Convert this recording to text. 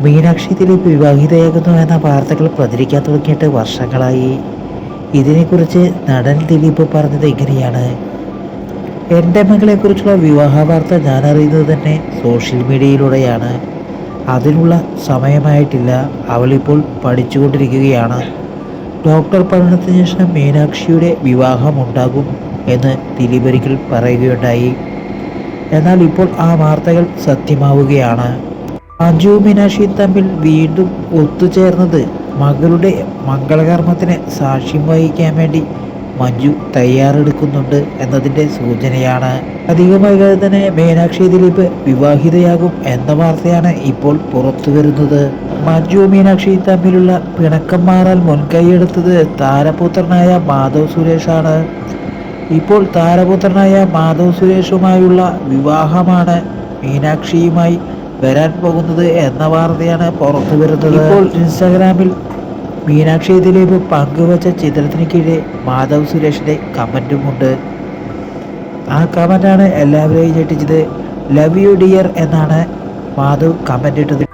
മീനാക്ഷി ദിലീപ് വിവാഹിതയാകുന്നു എന്ന വാർത്തകൾ പ്രചരിക്കാൻ തുടങ്ങിയിട്ട് വർഷങ്ങളായി. ഇതിനെക്കുറിച്ച് നടൻ ദിലീപ് പറഞ്ഞത് ഇങ്ങനെയാണ്. എന്റെ മകളെക്കുറിച്ചുള്ള വിവാഹ വാർത്ത ഞാൻ അറിയുന്നത് തന്നെ സോഷ്യൽ മീഡിയയിലൂടെയാണ്. അതിനുള്ള സമയമായിട്ടില്ല. അവളിപ്പോൾ പഠിച്ചുകൊണ്ടിരിക്കുകയാണ്. ഡോക്ടർ പഠനത്തിന് ശേഷം മീനാക്ഷിയുടെ വിവാഹമുണ്ടാകും എന്ന് ദിലീപ് ഒരിക്കൽ പറയുകയുണ്ടായി. എന്നാൽ ഇപ്പോൾ ആ വാർത്തകൾ സത്യമാവുകയാണ്. മഞ്ജു മിനാഷി തമ്മിൽ വീണ്ടും ഒത്തുചേർന്നത് മകളുടെ മംഗളകർമ്മത്തിന് സാക്ഷ്യം വഹിക്കാൻ വേണ്ടി മഞ്ജു തയ്യാറെടുക്കുന്നുണ്ട് എന്നതിന്റെ സൂചനയാണ്. അധികം വൈകാതെ തന്നെ മീനാക്ഷി ദിലീപ് വിവാഹിതയാകും എന്ന വാർത്തയാണ് ഇപ്പോൾ പുറത്തു വരുന്നത്. മഞ്ജു മീനാക്ഷി തമ്മിലുള്ള പിണക്കം മാറാൻ മുൻകൈയെടുത്തത് താരപുത്രനായ മാധവ് സുരേഷാണ്. ഇപ്പോൾ താരപുത്രനായ മാധവ് സുരേഷുമായുള്ള വിവാഹമാണ് മീനാക്ഷിയുമായി വരാൻ പോകുന്നത് എന്ന വാർത്തയാണ് പുറത്തു വരുന്നത്. ഇപ്പോൾ ഇൻസ്റ്റാഗ്രാമിൽ മീനാക്ഷി ദിലീപ് പങ്കുവച്ച ചിത്രത്തിന് കീഴെ മാധവ് സുരേഷിന്റെ കമന്റുമുണ്ട് ആ കമന്റാണ് എല്ലാവരെയും ഞെട്ടിച്ചത്. ലവ് യു ഡിയർ എന്നാണ് മാധവ് കമന്റ് ഇട്ടത്.